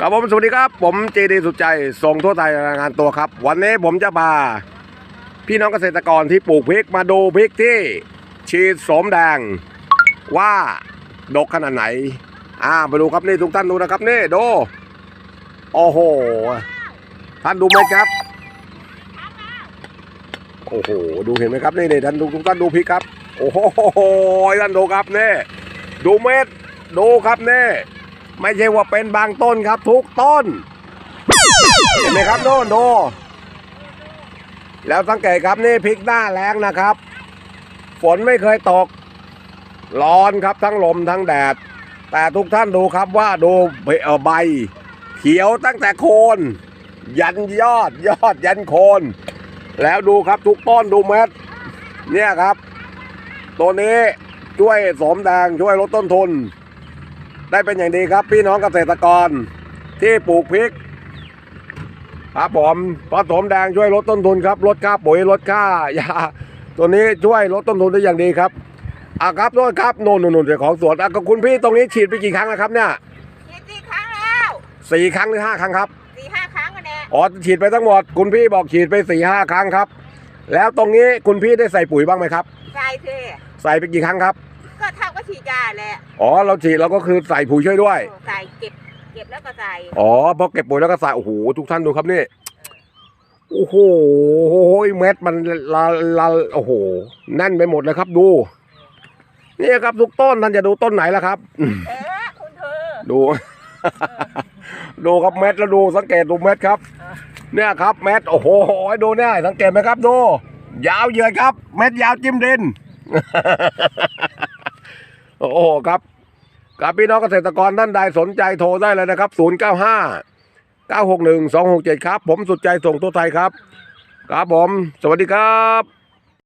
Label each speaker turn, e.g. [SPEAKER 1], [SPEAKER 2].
[SPEAKER 1] ครับผมสวัสดีครับ ผมเจดีสุดใจส่งทั่วไทยรายงานตัวครับ วันนี้ผมจะพาพี่น้องเกษตรกรที่ปลูกพริกมาดูพริกที่ฉีดสมแดง ว่าดกขนาดไหน อ่าไปดูครับนี่ทุกท่านดูนะครับนี่ดูโอ้โหท่านดูไหมครับโอ้โหดูเห็นไหมครับนี่นี่ท่านดูทุกท่านดูพริกครับ โอ้โหท่านดูครับนี่ดูเม็ดดูครับนี่ ไม่ใช่ว่าเป็นบางต้นครับ ทุกต้น เห็นไหมครับโน่นดูแล้วสังเกตครับนี่พริกหน้าแรงนะครับ ฝนไม่เคยตก ร้อนครับทั้งลมทั้งแดด แต่ทุกท่านดูครับว่าดูใบ เขียวตั้งแต่โคน ยันยอดยอดยันโคน แล้วดูครับทุกต้นดูเม็ดเนี่ยครับ ตัวนี้ช่วยสมแดงช่วยลดต้นทุน ได้เป็นอย่างดีครับ พี่น้องเกษตรกรที่ปลูกพริกครับผมเพราะสมแดงช่วยลดต้นทุนครับลดค่าปุ๋ยลดค่ายาตัวนี้ช่วยลดต้นทุนได้อย่างดีครับอะครับโทษครับโน่นโน่นโน่นเจ้าของสวนอะก็คุณพี่ตรงนี้ฉีดไปกี่ครั้งแล้วครับเนี่ย
[SPEAKER 2] ฉีดสี่ครั้งแล้ว
[SPEAKER 1] สี่ครั้งหรือห้าครั้งครับ
[SPEAKER 2] สี่ห้าครั้งกันแน่
[SPEAKER 1] อ๋อฉีดไปทั้งหมดคุณพี่บอกฉีดไปสี่ห้าครั้งครับ แล้วตรงนี้คุณพี่ได้ใส่ปุ๋ยบ้างไหมครับ
[SPEAKER 2] ใส่เท
[SPEAKER 1] ใส่ไปกี่ครั้งครับ
[SPEAKER 2] ก็เท่าก็ฉีดยาแหละ
[SPEAKER 1] อ๋อเราฉีดเราก็คือใส่ปุ๋ยช่วยด้วย
[SPEAKER 2] ใส่เก็บเก็บแล้วก็ใส่
[SPEAKER 1] อ๋อพอเก็บปุ๋ยแล้วก็ใส่โอ้โหทุกท่านดูครับนี่โอ้โหเม็ดมันละละโอ้โหแน่นไปหมดเลยครับ ดูนี่ครับทุกต้นท่านจะดูต้นไหนล่ะครับ
[SPEAKER 2] เอ๊ะคุณเธอ
[SPEAKER 1] ดู ดูครับเม็ดแล้วดูสังเกตดูเม็ดครับ เนี่ยครับเม็ดโอ้โหดูเนี่ยสังเกตไหมครับดูยาวเหยือดครับ เม็ดยาวจิ้มดิน โอ้โหครับกับพี่น้องเกษตรกรท่านใดสนใจโทรได้เลยนะครับ 095 961 267 ครับ ผมสุดใจส่งตัวไทยครับ ครับผม สวัสดีครับ